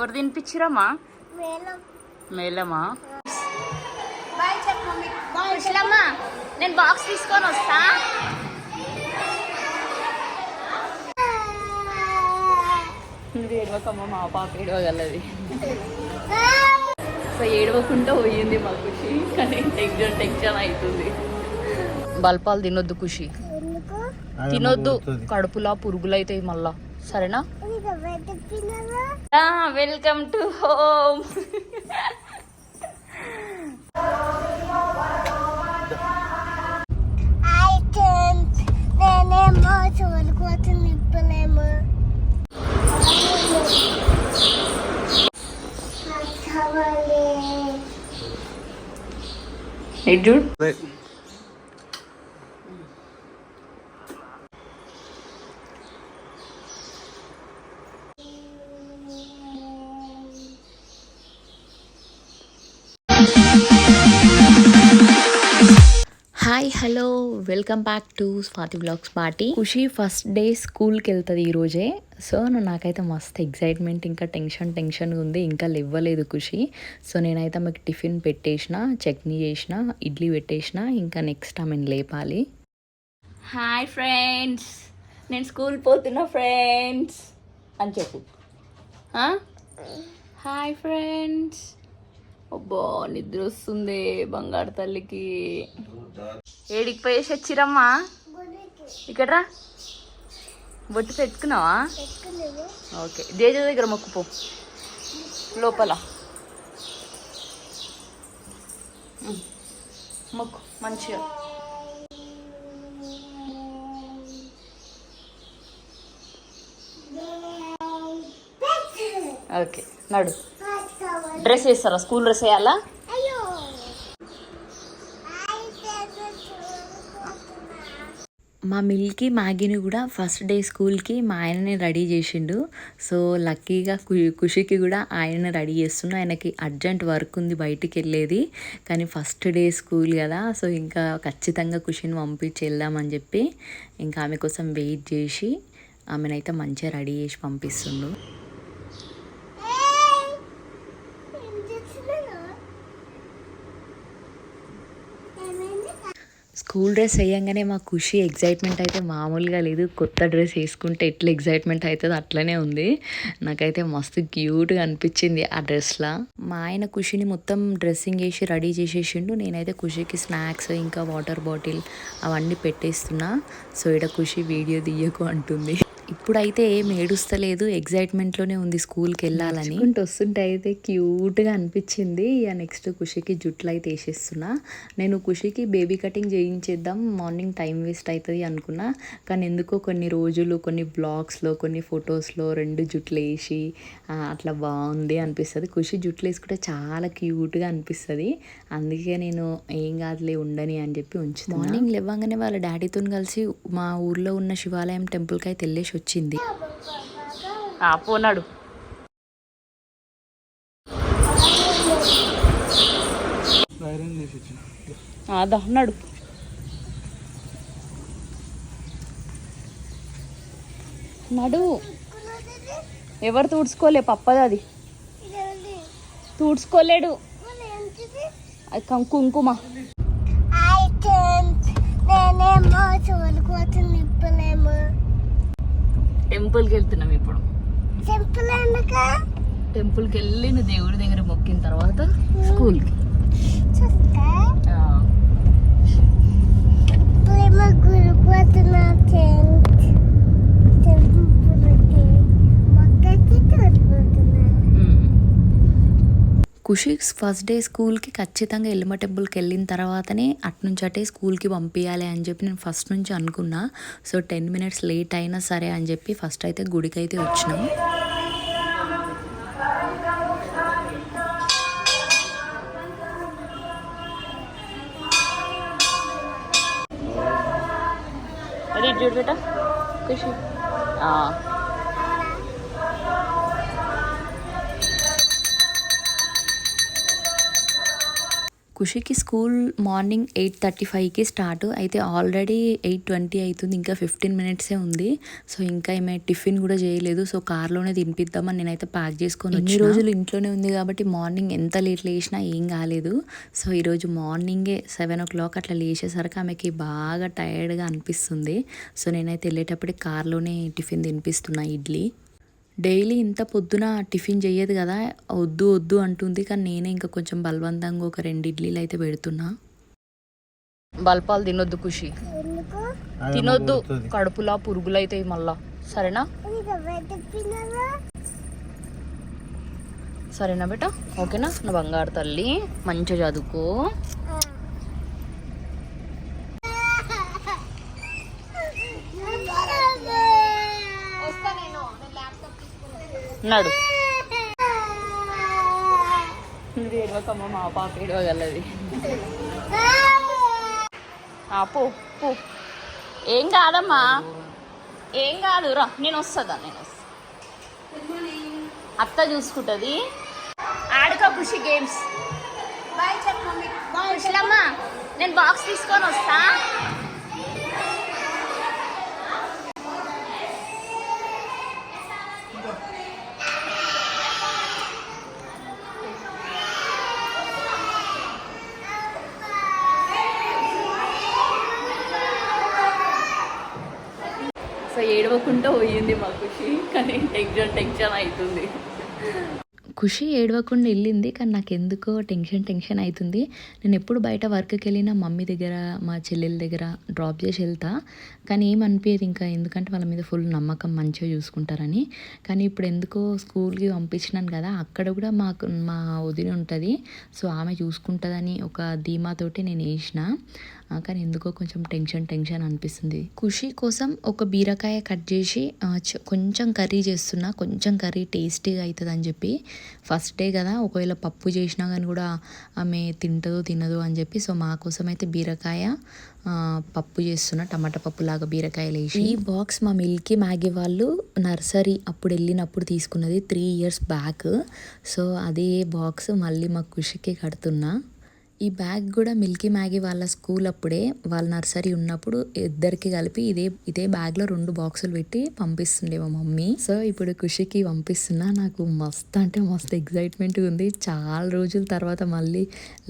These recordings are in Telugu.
ఎవరు తినిపించిరమ్మా? మేలం మేలమా బాయ్ చెప్పు మమ్మీ. బాయ్ కుశలమ్మా నేను బాక్స్ తీసుకొని వస్తా. ఏడవకమ్మ మా పాప ఏడవగలది. సో ఏడవకుండా పోయింది మా ఖుషి కానీ టెన్షన్ టెన్షన్ అవుతుంది. బల్పాలు తినొద్దు ఖుషి. తినొద్దు. కడుపులా పురుగులు అవుతాయి మళ్ళా. సరేనా? Welcome to home. Hi friends hello welcome back to Swathi blogs party. Khushi first day స్కూల్కి వెళ్తుంది ఈరోజే సో నాకైతే మస్తు ఎగ్జైట్మెంట్ ఇంకా టెన్షన్ టెన్షన్ ఉంది ఇంకా లేవ్వలేదు ఖుషి. సో నేనైతే మీకు టిఫిన్ పెట్టేసిన చట్నీ చేసిన ఇడ్లీ పెట్టేసిన ఇంకా నెక్స్ట్ ఆమెను లేపాలి. హాయ్ ఫ్రెండ్స్ నేను స్కూల్ పోతున్నా ఫ్రెండ్స్. అని చెప్పు. Hi friends. అబ్బా నిద్ర వస్తుంది బంగారు తల్లికి. ఏడికి పోయేసి వచ్చిరమ్మా ఇక్కడ రా బొట్టు పెట్టుకున్నావా? ఓకే దేజ దగ్గర మొక్కుపో. లోపల. మొక్కు మంచిగా. ఓకే నడు. డ్రెస్ వేస్తారా? స్కూల్ డ్రెస్ వేయాలా? మా మిల్కి మ్యాగీని కూడా ఫస్ట్ డే స్కూల్కి మా ఆయననే రెడీ చేసిండు. సో లక్కీగా కు- ఖుషికి కూడా ఆయననే రెడీ చేస్తున్నా. ఆయనకి అర్జెంట్ వర్క్ ఉంది బయటికి వెళ్ళేది. కానీ ఫస్ట్ డే స్కూల్ కదా. సో ఇంకా ఖచ్చితంగా ఖుషిని పంపించి వెళ్దామని చెప్పి ఇంకా ఆమె కోసం వెయిట్ చేసి ఆమెనైతే మంచిగా రెడీ చేసి పంపిస్తుండు ఏయ్ ఏం చేస్తున్నావు ఏమైంది స్కూల్ డ్రెస్ వేయంగానే మా ఖుషి ఎగ్జైట్మెంట్ అయితే మామూలుగా లేదు. కొత్త డ్రెస్ వేసుకుంటే ఎట్లా ఎగ్జైట్మెంట్ అవుతుంది అట్లనే ఉంది. నాకైతే మస్తు క్యూట్గా అనిపించింది ఆ డ్రెస్లా. మా ఆయన ఖుషిని మొత్తం డ్రెస్సింగ్ వేసి రెడీ చేసేసిండు. నేనైతే ఖుషికి స్నాక్స్ ఇంకా వాటర్ బాటిల్ అవన్నీ పెట్టేస్తున్నా. సో ఇక్కడ ఖుషి వీడియో తీయకు అంటుంది. ఇప్పుడైతే ఏం ఏడుస్తలేదు ఎగ్జైట్మెంట్లోనే ఉంది స్కూల్కి వెళ్ళాలని వస్తుంటే అయితే క్యూట్గా అనిపించింది. ఇక నెక్స్ట్ ఖుషికి జుట్లు అయితే వేసేస్తున్నా నేను ఖుషికి బేబీ కటింగ్ చేయించేద్దాం మార్నింగ్ టైం వేస్ట్ అవుతుంది అనుకున్నా. కానీ ఎందుకో కొన్ని రోజులు కొన్ని బ్లాగ్స్లో కొన్ని ఫొటోస్లో రెండు జుట్లు వేసి అట్లా బాగుంది అనిపిస్తుంది. ఖుషి జుట్లు వేసుకుంటే చాలా క్యూట్గా అనిపిస్తుంది. అందుకే నేను ఏం కాదులే ఉండని అని చెప్పి ఉంచుతాను మార్నింగ్ లేవగానే వాళ్ళ డాడీతో కలిసి మా ఊర్లో ఉన్న శివాలయం టెంపుల్కి అయితే వెళ్ళేసి వచ్చింది. పోనాడు ఐరన్ చేసి ఇచ్చిన అదా అన్నాడు నడు. ఎవరు తుడుచుకోలే పప్పది అది తుడుచుకోలేడు మళ్ళీ ఏంటిది అది కం- కుంకుమ టెంపుల్కి వెళ్తున్నాం ఇప్పుడు. టెంపుల్కి వెళ్ళి నువ్వు దేవుడి దగ్గర మొక్కిన తర్వాత స్కూల్కి. కుషిక్స్ ఫస్ట్ డే స్కూల్కి ఖచ్చితంగా ఎల్మ టెంపుల్కి వెళ్ళిన తర్వాతనే అట్నుంచి అటే స్కూల్కి పంపించాలి అని చెప్పి నేను ఫస్ట్ నుంచి అనుకున్నా. సో టెన్ మినిట్స్ లేట్ అయినా సరే అని చెప్పి ఫస్ట్ అయితే గుడికి అయితే వచ్చినాం. అదే చూడు బేటా ఖుషి. ఖుషికి స్కూల్ మార్నింగ్ ఎయిట్ థర్టీ ఫైవ్కి స్టార్ట్. అయితే ఆల్రెడీ ఎయిట్ ట్వంటీ అవుతుంది ఇంకా ఫిఫ్టీన్ మినిట్సే ఉంది. సో ఇంకా ఏమే టిఫిన్ కూడా చేయలేదు. సో కార్లోనే తినిపిద్దామని నేనైతే ప్యాక్ చేసుకొని ఇన్ని రోజులు ఇంట్లోనే ఉంది కాబట్టి మార్నింగ్ ఎంత లేట్ లేచినా ఏం కాలేదు. సో ఈరోజు మార్నింగే సెవెన్ ఓ క్లాక్ అట్లా లేచేసరికి ఆమెకి బాగా టైర్డ్గా అనిపిస్తుంది. సో నేనైతే వెళ్ళేటప్పటికి కార్లోనే టిఫిన్ తినిపిస్తున్నా ఇడ్లీ. డైలీ ఇంత పొద్దున టిఫిన్ చెయ్యదు కదా వద్దు వద్దు అంటుంది. కానీ నేనే ఇంకా కొంచెం బలవంతంగా ఒక రెండు ఇడ్లీలు అయితే పెడుతున్నా. బల్పాలు తినొద్దు ఖుషి. తినొద్దు. కడుపులా పురుగులు అవుతాయి మళ్ళా. సరేనా? సరేనా బేట? ఓకేనా? నా బంగారు తల్లి మంచిగా చదువుకో. నడు నువ్వు ఏడవకమ్మ మా పాప ఏడవగలది పో పో. ఏం కాదమ్మా? ఏం కాదు రా నేను వస్తుందా నేను వస్తా. అత్త చూసుకుంటుంది. ఆడుకో ఖుషి గేమ్స్. బాయ్ చెప్పమ్మ నేను బాక్స్ తీసుకొని వస్తా సో ఏడవకుండా పోయింది మా ఖుషి. కానీ టెన్షన్ టెన్షన్ అవుతుంది. ఖుషి ఏడవకుండా వెళ్ళింది కానీ నాకు ఎందుకో టెన్షన్ టెన్షన్ అవుతుంది. నేను ఎప్పుడు బయట వర్క్కి వెళ్ళినా మమ్మీ దగ్గర మా చెల్లెల దగ్గర డ్రాప్ చేసి వెళ్తా. కానీ ఏం ఇంకా ఎందుకంటే వాళ్ళ మీద ఫుల్ నమ్మకం మంచిగా చూసుకుంటారని. కానీ ఇప్పుడు ఎందుకో స్కూల్కి పంపించినాను కదా అక్కడ కూడా మాకు మా వదిలి ఉంటుంది. సో ఆమె చూసుకుంటుందని ఒక ధీమాతోటి నేను వేసిన. కానీ ఎందుకో కొంచెం టెన్షన్ టెన్షన్ అనిపిస్తుంది. ఖుషి కోసం ఒక బీరకాయ కట్ చేసి కొంచెం కర్రీ చేస్తున్నా కొంచెం కర్రీ టేస్టీగా అవుతుంది అని చెప్పి ఫస్ట్ డే కదా ఒకవేళ పప్పు చేసినా కానీ కూడా ఆమె తింటదో తినదు అని చెప్పి సో మా కోసం అయితే బీరకాయ పప్పు చేస్తున్న టమాటా పప్పు లాగా బీరకాయలు వేసి ఈ బాక్స్ మా మిల్కీ మ్యాగీ వాళ్ళు నర్సరీ అప్పుడు వెళ్ళినప్పుడు తీసుకున్నది త్రీ ఇయర్స్ బ్యాక్. సో అదే బాక్స్ మళ్ళీ మా ఖుషికి కడుతున్నా. ఈ బ్యాగ్ కూడా మిల్కీ మ్యాగీ వాళ్ళ స్కూల్ అప్పుడే వాళ్ళ నర్సరీ ఉన్నప్పుడు ఇద్దరికి కలిపి ఇదే ఇదే బ్యాగ్లో రెండు బాక్సులు పెట్టి పంపిస్తుండే మా మమ్మీ. సో ఇప్పుడు ఖుషికి పంపిస్తున్నా నాకు మస్తు అంటే మస్తు ఎగ్జైట్మెంట్ ఉంది. చాలా రోజుల తర్వాత మళ్ళీ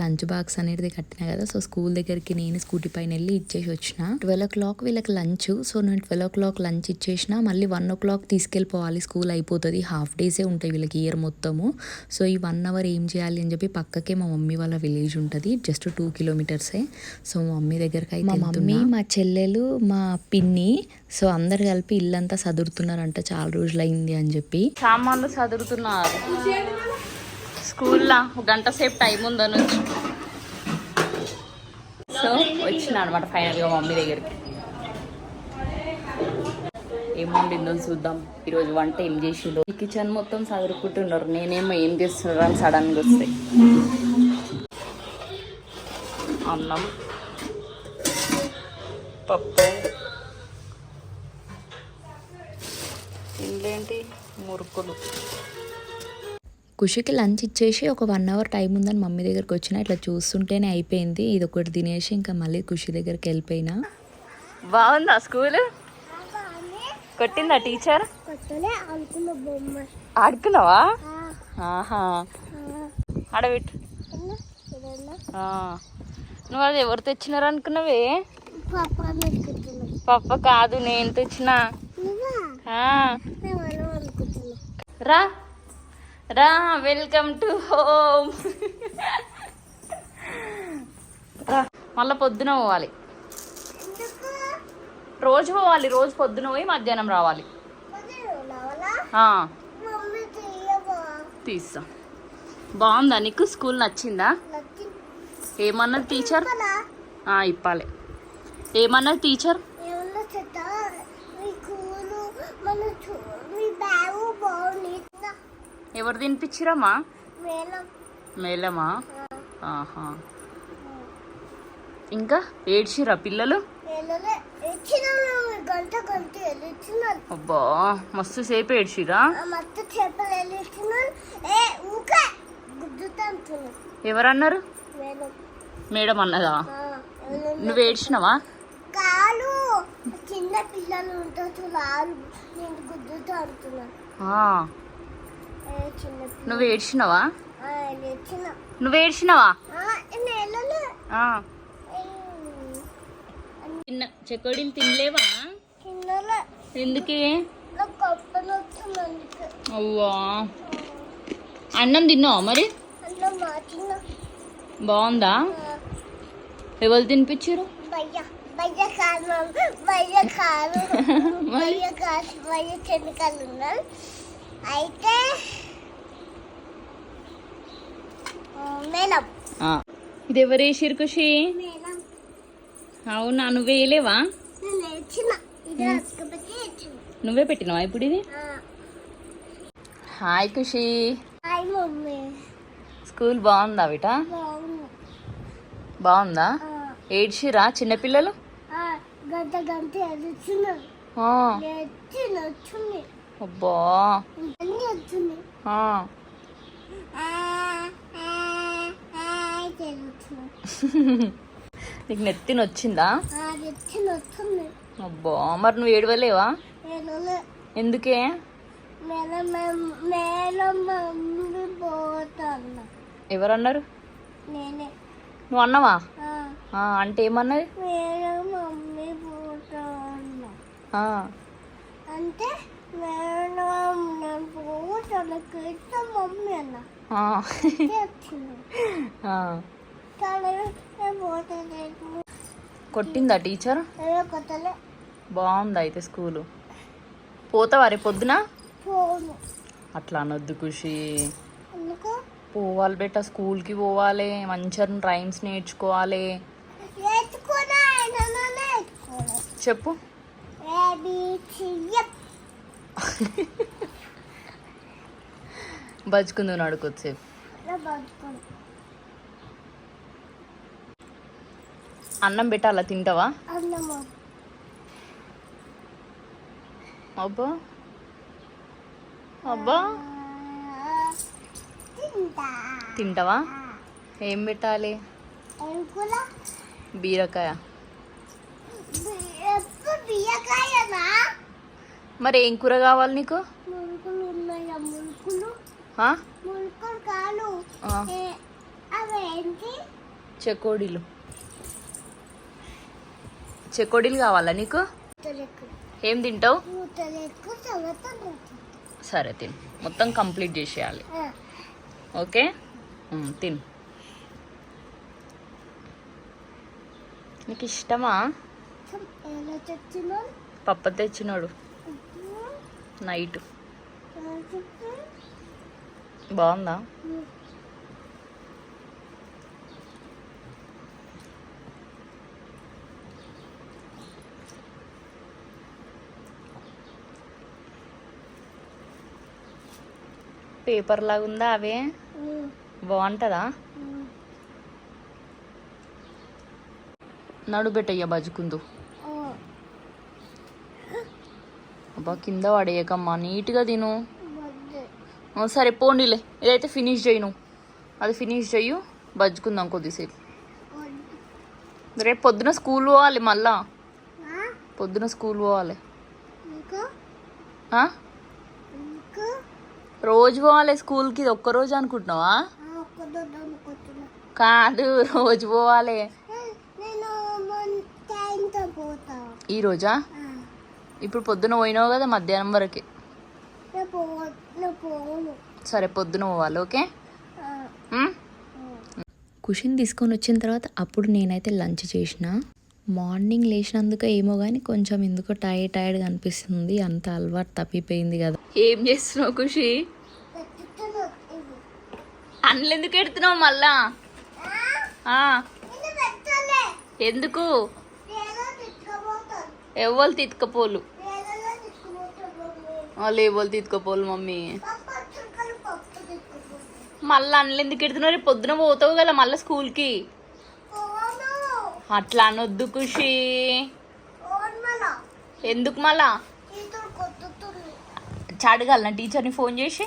లంచ్ బాక్స్ అనేది కట్టినా కదా సో స్కూల్ దగ్గరికి నేను స్కూటీ పైన వెళ్ళి ఇచ్చేసి వచ్చిన. ట్వెల్వ్ ఓ క్లాక్ వీళ్ళకి లంచ్ సో నేను ట్వెల్వ్ ఓ క్లాక్ లంచ్ ఇచ్చేసిన మళ్ళీ వన్ ఓ క్లాక్ తీసుకెళ్ళిపోవాలి స్కూల్ అయిపోతుంది. హాఫ్ డేసే ఉంటాయి వీళ్ళకి ఇయర్ మొత్తము. సో ఈ వన్ అవర్ ఏం చేయాలి అని చెప్పి పక్కకే మా మమ్మీ వాళ్ళ విలేజ్ ఉంటుంది. జస్ట్ టూ కిలోమీటర్సే సో మా మమ్మీ దగ్గరికి అయితే మా మమ్మీ మా చెల్లెలు మా పిన్ని సో అందరు కలిపి ఇల్లంతా సదురుతున్నారంట చాలా రోజులు అయింది అని చెప్పి. సామాన్లు సదురుతున్నారు. స్కూల్లో ఒక గంట సేపు టైం ఉందని సో వచ్చిన అనమాట ఫైనల్గా మమ్మీ దగ్గరికి. ఏం వండిందో చూద్దాం. ఈరోజు వంట ఏం చేసిందో ఈ కిచెన్ మొత్తం చదువుకుంటున్నారు నేనేమో ఏం చేస్తున్నారు అని సడన్గా వస్తాయి. అన్నం. పప్పు. ఇంకేంటి? మురుకులు. ఖుషికి లంచ్ ఇచ్చేసి ఒక వన్ అవర్ టైం ఉందని మమ్మీ దగ్గరికి వచ్చిన ఇట్లా చూస్తుంటేనే అయిపోయింది. ఇది ఒకటి తినేసి ఇంకా మళ్ళీ ఖుషి దగ్గరికి వెళ్ళిపోయినా. బాగుందా స్కూల్? కొట్టిందా టీచర్? ఆడుకున్నావా? ఆ, ఆహా. ఆడబెట్టు అన్న, ఇదన్నా ఆ. నువ్వు అది ఎవరు తెచ్చినారు అనుకున్నావే? పప్ప కాదు నేను తెచ్చినా. రా. రా వెల్కమ్ టు హోమ్. రా. మళ్ళీ పొద్దున పోవాలి. రోజు పోవాలి రోజు పొద్దున పోయి మధ్యాహ్నం రావాలి. తీస్తా. బాగుందా నీకు? స్కూల్ నచ్చింది. ఏమన్నది టీచర్ ఇప్పాలి. ఏమన్నది టీచర్ ఎవరు తినిపించిరమ్మా మేలమా ఆహా. ఇంకా ఏడ్చిరా పిల్లలు? అబ్బా మస్తు సేపు ఏడ్చిరా ఎవరన్నారు? మేడం. అన్నదా? నువ్వు ఏడ్చినావా? కాలు చిన్న పిల్లలు ఉంటారు రాళ్ళు నేను గుద్దుతూ ఆడుతున్నాను ఆ, ఏ, చిన్న పిల్ల- నువ్వు ఏడ్చినావా? నువ్వు ఏడ్చినావా? తిన్న చెకోడీలు తినలేవా? ఎందుకే? అవ్వా. అన్నం తిన్నావా మరి? అన్న బాగుందా? ఎవరు తినిపించారు? అయితే. ఇది ఎవరు వేసిరు ఖుషి? అవునా నువ్వు వేయలేవా? నువ్వే పెట్టినావా ఇప్పుడు ఇది? హాయ్ ఖుషి. స్కూల్ బాగుందా బిట? బాగుంది? ఏడ్చిరా చిన్నపిల్లలు అబ్బా. వచ్చింది ఆ. నీకు నెత్తిన వచ్చిందా ఎత్తిన వచ్చింది అబ్బా మరి నువ్వు ఏడవలేవా? ఎందుకే? ఎవరన్నారు? నేనే. నువ్వు అన్నావా అంటే ఏమన్నది? అంటే కొట్టిందా టీచర్ బాగుంది అయితే స్కూలు? పోతావా రేపు పొద్దున? అట్లా అనొద్దు ఖుషి. పోవాలి బెట్ట స్కూల్కి పోవాలి మంచిగా రైమ్స్ నేర్చుకోవాలి. చెప్పు. ఏబిసిఎఫ్ బతుకుందు నడుకొచ్చేపు అన్నం పెట్టాలా తింటావా? అబ్బా. అబ్బా. తింటావా? ఏం పెట్టాలి? బీరకాయ. మరి ఏం కూర కావాలి నీకు? చెకోడీలు. చెకోడీలు కావాలా నీకు? ఏం తింటావు? సరే తిను. మొత్తం కంప్లీట్ చేసేయాలి. ఓకే? తిను. నీకు ఇష్టమా పప్ప తెచ్చినాడు. నైట్. బాగుందా? పేపర్ లాగా ఉందా అవే? బాగుంటుందా? నడు పెట్టయ్యా బజుకుందు. అబ్బా కింద పడేయకమ్మా నీట్గా తిను. సరే పోనీలే ఇదైతే ఫినిష్ చేయను అది ఫినిష్ చెయ్యు బజ్జుకుందాం కొద్దిసేపు. రేపు పొద్దున స్కూల్ పోవాలి మళ్ళా. పొద్దున స్కూల్ పోవాలి. రోజు పోవాలి స్కూల్కి ఇది ఒక్కరోజు అనుకుంటున్నావా కాదు రోజు పోవాలి. ఈ రోజా? ఇప్పుడు పొద్దున పోయినావు కదా మధ్యాహ్నం వరకు. సరే పొద్దున పోవాలి ఓకే? కుషిన్ తీసుకొని వచ్చిన తర్వాత అప్పుడు నేనైతే లంచ్ చేసిన. మార్నింగ్ లేచినందుకు ఏమో కానీ కొంచెం ఎందుకో టైర్డ్ టైర్డ్గా అనిపిస్తుంది. అంత అలవాటు తప్పిపోయింది కదా. ఏం చేస్తున్నావు ఖుషి? అన్నలు అన్లు ఎందుకు ఎడుతున్నావు మళ్ళా? ఎందుకు? ఎవరు ఎవ్వరు తిత్కపోలు వాళ్ళు ఎవరు తిత్కపోలు మమ్మీ. మళ్ళీ అన్లు ఎందుకు ఎడుతున్నావు రేపు పొద్దున పోతావు కదా మళ్ళీ స్కూల్కి. అట్లా అనొద్దు ఖుషి. ఎందుకు మళ్ళా? చాడగలనా టీచర్ని ఫోన్ చేసి?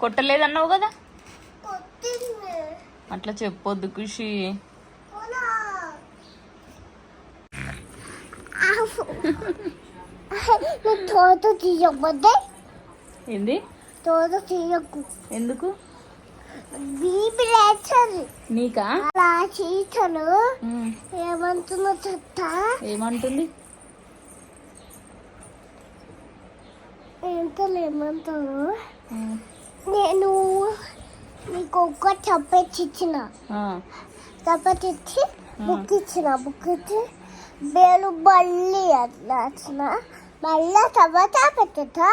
కొట్టలేదన్నావు కదా? అట్లా చెప్పొద్దు ఖుషి. ఏంది? ఎందుకు? నీకా? ఉమ్, ఏమంటున్నా చెప్తా? ఏమంటుంది? ఉమ్, నేను నీకు ఒక్క చప్పెచ్చిచ్చిన ఆ, చప్పచ్చిచ్చి బుక్ ఇచ్చిన బుక్ ఇచ్చి బేలు బల్లి అట్లా వచ్చిన మళ్ళీ తర్వాత పెట్టా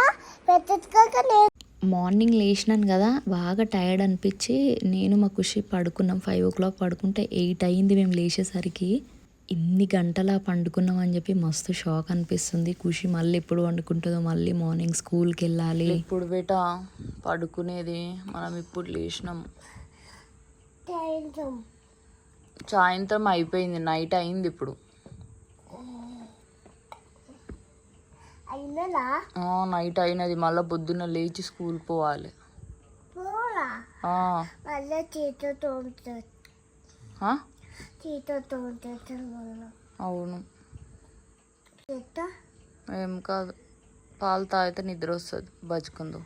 పెట్టాక నేను మార్నింగ్ లేచినాను కదా బాగా టైర్డ్ అనిపించి నేను మా ఖుషి పడుకున్నాం. ఫైవ్ ఓ క్లాక్ పడుకుంటే ఎయిట్ అయ్యింది మేము లేచేసరికి. ఇన్ని గంటలా పండుకున్నాం అని చెప్పి మస్తు షాక్ అనిపిస్తుంది. ఖుషి మళ్ళీ ఎప్పుడు వండుకుంటుందో మళ్ళీ మార్నింగ్ స్కూల్కి వెళ్ళాలి ఇప్పుడు బేట? పడుకునేది మనం ఇప్పుడు లేచినాం. సాయంత్రం. అయిపోయింది నైట్ అయింది ఇప్పుడు అయినలా ఆ, నైట్ అయినది. మళ్ళీ పొద్దున్న లేచి స్కూల్ పోవాలి. అవును. ఏం కాదు. పాలు తాగితే నిద్ర వస్తుంది. బతుకుందో.